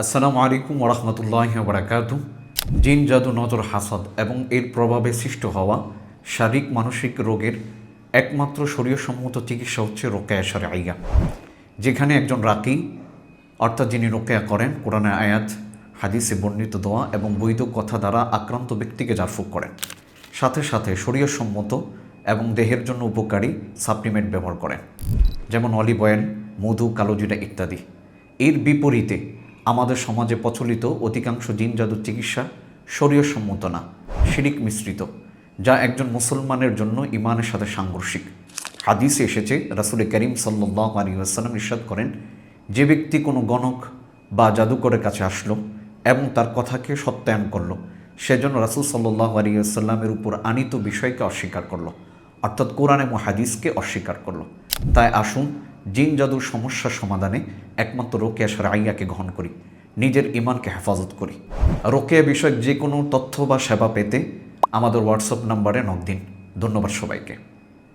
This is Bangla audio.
আসসালামু আলাইকুম ওরহমতুল্লাহ বরাকাত জিন, জাদু, নজর, হাসাদ এবং এর প্রভাবে সৃষ্ট হওয়া শারীরিক, মানসিক রোগের একমাত্র শরীয়সম্মত চিকিৎসা হচ্ছে রোকেয়া সারে আইয়া যেখানে একজন রাকি, অর্থাৎ যিনি রোকেয়া করেন, কোরআনে আয়াত, হাদিসে বর্ণিত দোয়া এবং বৈধ কথা দ্বারা আক্রান্ত ব্যক্তিকে জারফুক করেন। সাথে সাথে শরীয়সম্মত এবং দেহের জন্য উপকারী সাপ্লিমেন্ট ব্যবহার করেন, যেমন অলিভ অয়েল, মধু কালোজিরা ইত্যাদি। এর বিপরীতে আমাদের সমাজে প্রচলিত অধিকাংশ জিন জাদুর চিকিৎসা শরীয়সম্মত না, শিরিক মিশ্রিত, যা একজন মুসলমানের জন্য ইমানের সাথে সাংঘর্ষিক। হাদিসে এসেছে রাসুল করিম সাল্লাহ আলী আসসালাম ইরশাদ করেন, যে ব্যক্তি কোনো গণক বা জাদুকরের কাছে আসলো এবং তার কথাকে সত্যায়ন করল, সেজন্য রাসুল সাল্লাহ আলী আসাল্লামের উপর আনিত বিষয়কে অস্বীকার করল, অর্থাৎ কোরআন এবং হাদিসকে অস্বীকার করল। তাই আসুন জিন জাদুর সমস্যা সমাধানে একমাত্র রোকেয়া সারাইয়াকে গ্রহণ করি, নিজের ইমানকে হেফাজত করি। রোকেয়া বিষয়ক যে কোনো তথ্য বা সেবা পেতে আমাদের হোয়াটসঅ্যাপ নাম্বারে নক দিন। ধন্যবাদ সবাইকে।